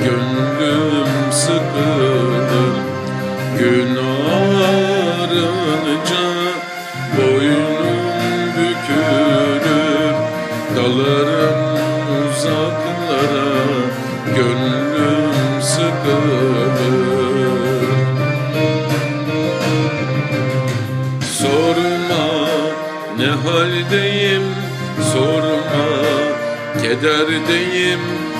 gönlüm sıkılır. Gün ağarınca boynum bükülür. Dalarım uzaklara gönlüm sıkılır. Sorma ne haldeyim sorma Kederdeyim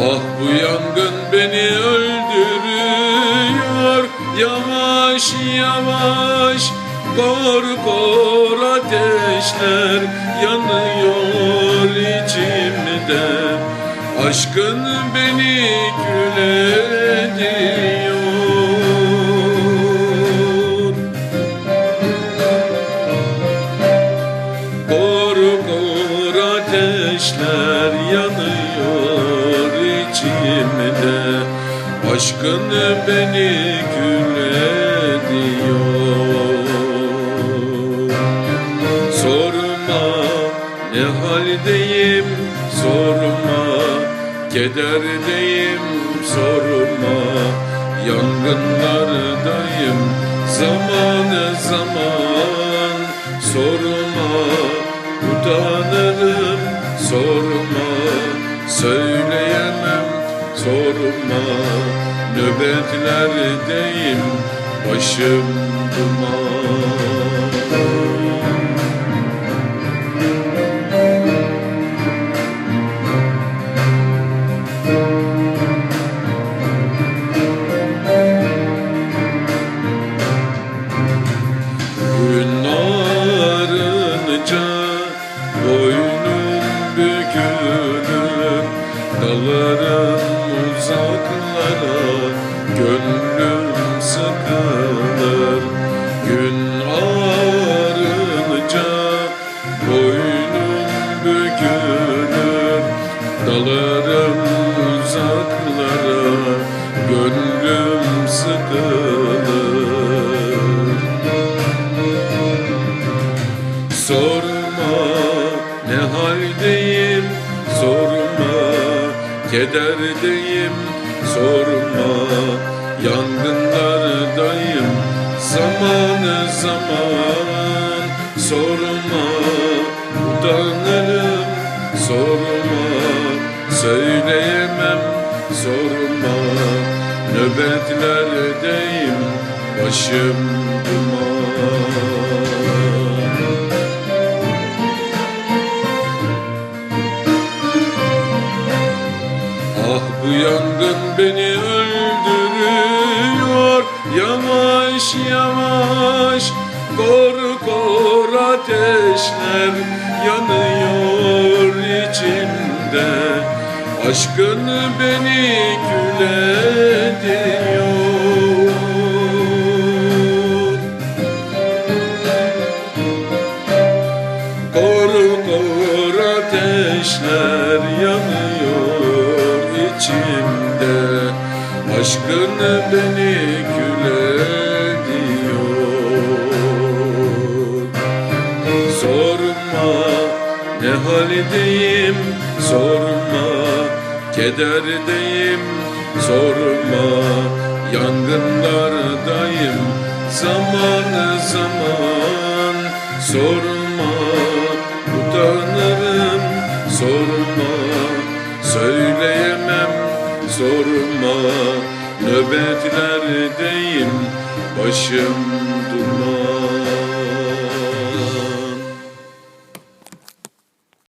Ah bu yangın beni öldürüyor. Yavaş yavaş kor kor ateşler yanıyor içimde. Aşkın beni kül ediyor. Kor kor ateşler yanıyor içimde Aşkın beni kül ediyor. Sorma ne haldeyim sorma Kederdeyim sorma Yangınlardayım zaman zaman sorma Nöbetlerdeyim başım duman. Boynum bükülür Dalarım uzaklara gönlüm sıkılır Kederdeyim sorma. Yangınlardayım zaman zaman. Sorma. Utanırım sorma. Söyleyemem sorma. Nöbetlerdeyim başım duman beni öldürüyor. Yavaş yavaş kor kor ateşler yanıyor içimde. Aşkın beni kül ediyor. Kor kor ateşler yanıyor Aşkın beni kül ediyor Sorma ne haldeyim sorma Kederdeyim sorma Yangınlardayım zaman zaman Sorma utanırım Nöbetlerdeyim başım duman